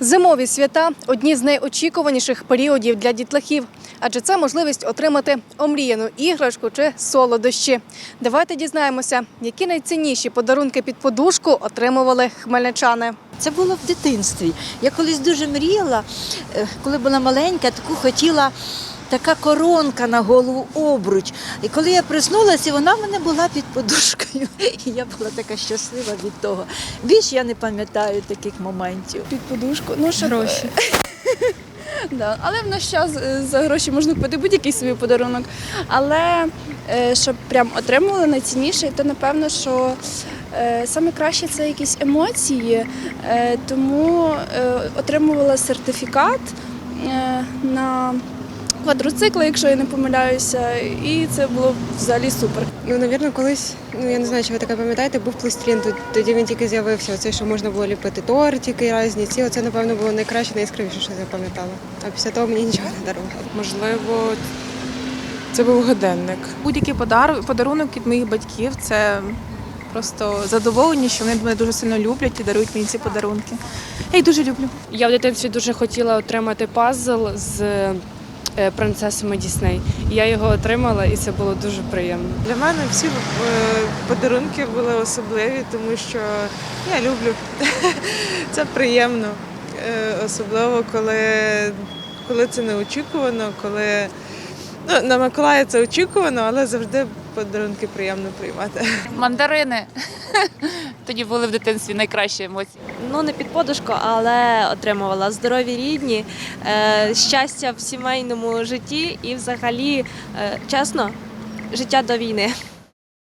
Зимові свята одні з найочікуваніших періодів для дітлахів, адже це можливість отримати омріяну іграшку чи солодощі. Давайте дізнаємося, які найцінніші подарунки під подушку отримували хмельничани. Це було в дитинстві. Я колись дуже мріяла, е, коли була маленька, таку хотіла. Така коронка на голову обруч. І коли я проснулася, вона в мене була під подушкою. І я була така щаслива від того. Більш я не пам'ятаю таких моментів. під подушку. Ну, щоб... Гроші. да. Але в наш час е, за гроші можна купити будь-який собі подарунок. Але е, щоб прям отримували найцінніше, то напевно, що е, саме краще це якісь емоції. Тому отримувала сертифікат на квадроцикли, якщо я не помиляюся, і це було взагалі супер. Ну, навірно, колись, ну я не знаю, чи ви таке пам'ятаєте, був пластилін, тоді він тільки з'явився. Оце, що можна було ліпити тортики різні. Ці оце, напевно, було найкраще, найяскравіше, що я запам'ятала. А після того мені нічого не дарували. Можливо, це був годинник. Будь-який подар... подарунок від моїх батьків це просто задоволення, що вони мене дуже сильно люблять і дарують мені ці подарунки. Я їх дуже люблю. Я в дитинстві дуже хотіла отримати пазл з принцесами Дісней. Я його отримала, і це було дуже приємно. Для мене всі е, подарунки були особливі, тому що я люблю. Це приємно. Е, Особливо, коли, коли це неочікувано, коли ну, на Миколая це очікувано, але завжди подарунки приємно приймати. Мандарини. Тоді були в дитинстві найкращі емоції. Ну, не під подушку, але отримувала здорові рідні, е, щастя в сімейному житті і взагалі, е, чесно, життя до війни.